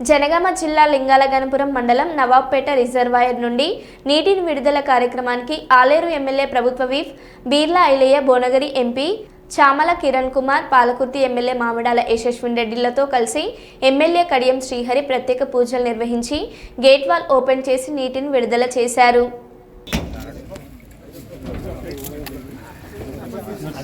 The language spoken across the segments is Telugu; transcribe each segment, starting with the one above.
జనగామ జిల్లా లింగాలగనపురం మండలం నవాబ్పేట రిజర్వాయర్ నుండి నీటిని విడుదల కార్యక్రమానికి ఆలేరు ఎమ్మెల్యే ప్రభుత్వ whip Beerla Ailaiah Bhuvanagiri MP Chamala Kiran Kumar Palakurthi MLA Mamidala Yashaswini రెడ్డిలతో కలిసి ఎమ్మెల్యే కడియం శ్రీహరి ప్రత్యేక పూజలు నిర్వహించి గేట్ వాల్ ఓపెన్ చేసి నీటిని విడుదల చేశారు.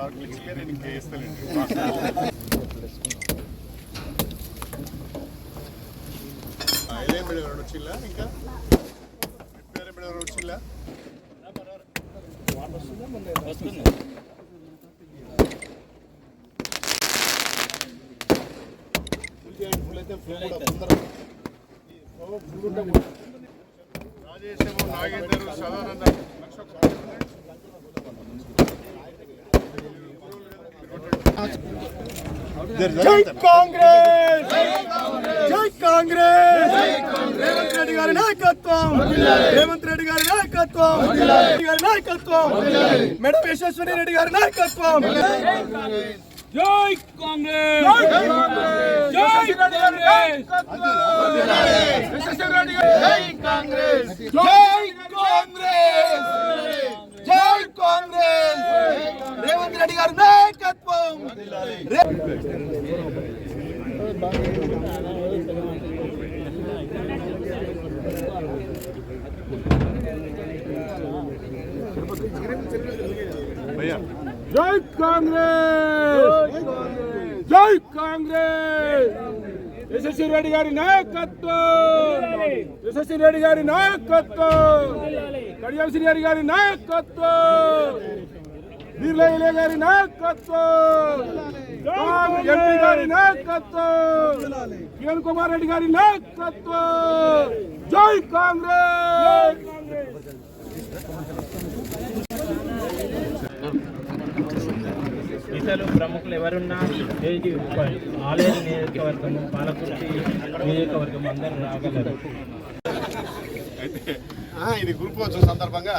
నాకు ఇచ్చిగా నేను ఇంకా వేస్తానండి ఐదేం బిడ్డ రెండు వచ్చిల్లా ఇంకా బిడ్డ రెండు వచ్చిల్లా రాజేశము నాగేందర్ సదానంద. జై కాంగ్రెస్! జై కాంగ్రెస్! రేవంత్ రెడ్డి గారి నాయకత్వం! రేవంత్ రెడ్డి గారి నాయకత్వం! రెడ్డి గారి నాయకత్వం! మేడం యశస్విని రెడ్డి గారి నాయకత్వం! జై కాంగ్రెస్! జై కాంగ్రెస్! జై కాంగ్రెస్! జై కాంగ్రెస్ జై కాంగ్రెస్ రేవంత్ రెడ్డి గారి నాయకత్వం భయ్యా జై కాంగ్రెస్! జై కాంగ్రెస్! యశస్వి రెడ్డి గారి నాయకత్వం! యశస్వి రెడ్డి గారి నాయకత్వం! కడియం శ్రీ గారి నాయకత్వం! వీర్లయ్య గారి నాయకత్వం! ఎంపీ గారి నాయకత్వం! కిరణ్ కుమార్ రెడ్డి గారి నాయకత్వం! జై కాంగ్రెస్! ఇతరులు ప్రముఖులు ఎవరున్నా ఏది ఆలయ నియోజకవర్గం పాలకుర్తి నియోజకవర్గం అందరూ రాగలరు. అయితే ఆ, ఇది గురుపోవచ్చు సందర్భంగా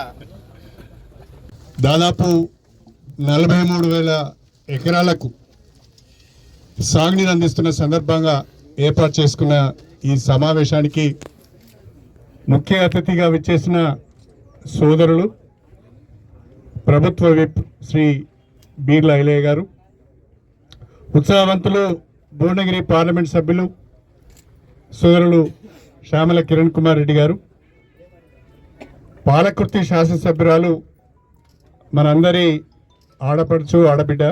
దాదాపు నలభై మూడు వేల ఎకరాలకు సాగునీరు అందిస్తున్న సందర్భంగా ఏర్పాటు చేసుకున్న ఈ సమావేశానికి ముఖ్య అతిథిగా విచ్చేసిన సోదరులు ప్రభుత్వ విప్ శ్రీ బీర్ల ఐలయ్య గారు ఉత్సాహవంతులు భువనగిరి పార్లమెంట్ సభ్యులు సోదరులు శ్యామల కిరణ్ కుమార్ రెడ్డి గారు పాలకుర్తి శాసనసభ్యురాలు మనందరి ఆడపడుచు ఆడబిడ్డ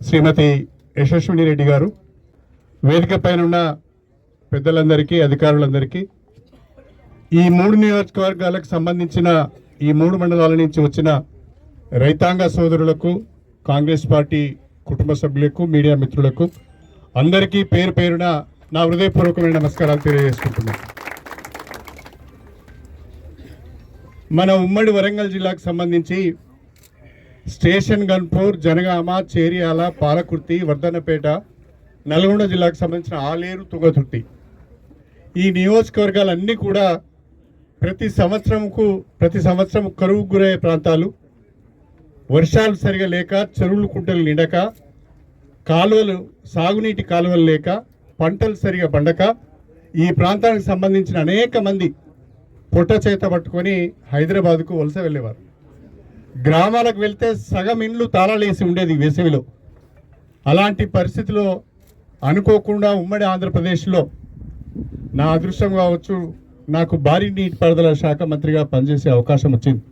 శ్రీమతి యశస్విని రెడ్డి గారు వేదిక పైన ఉన్న పెద్దలందరికీ అధికారులందరికీ ఈ మూడు నియోజకవర్గాలకు సంబంధించిన ఈ మూడు మండలాల నుంచి వచ్చిన రైతాంగ సోదరులకు కాంగ్రెస్ పార్టీ కుటుంబ సభ్యులకు మీడియా మిత్రులకు అందరికీ పేరు పేరున నా హృదయపూర్వకమైన నమస్కారాలు తెలియజేసుకుంటున్నాను. మన ఉమ్మడి వరంగల్ జిల్లాకు సంబంధించి స్టేషన్ గన్పూర్ జనగామ చేరియాల పాలకుర్తి వర్ధన్నపేట నల్గొండ జిల్లాకు సంబంధించిన ఆలేరు తుంగతుర్తి. ఈ నియోజకవర్గాలన్నీ కూడా ప్రతి సంవత్సరంకు ప్రతి సంవత్సరం కరువు గురయ్యే ప్రాంతాలు. వర్షాలు సరిగా లేక చెరువులు కుంటలు నిండక కాలువలు సాగునీటి కాలువలు లేక పంటలు సరిగా పండక ఈ ప్రాంతానికి సంబంధించిన అనేక మంది పొట్ట చేత పట్టుకొని హైదరాబాద్కు వలస వెళ్ళేవారు. గ్రామాలకు వెళ్తే సగం ఇండ్లు తాళాలేసి ఉండేది వేసవిలో. అలాంటి పరిస్థితిలో అనుకోకుండా ఉమ్మడి ఆంధ్రప్రదేశ్లో నా అదృష్టం కావచ్చు నాకు భారీ నీటిపారుదల శాఖ మంత్రిగా పనిచేసే అవకాశం వచ్చింది.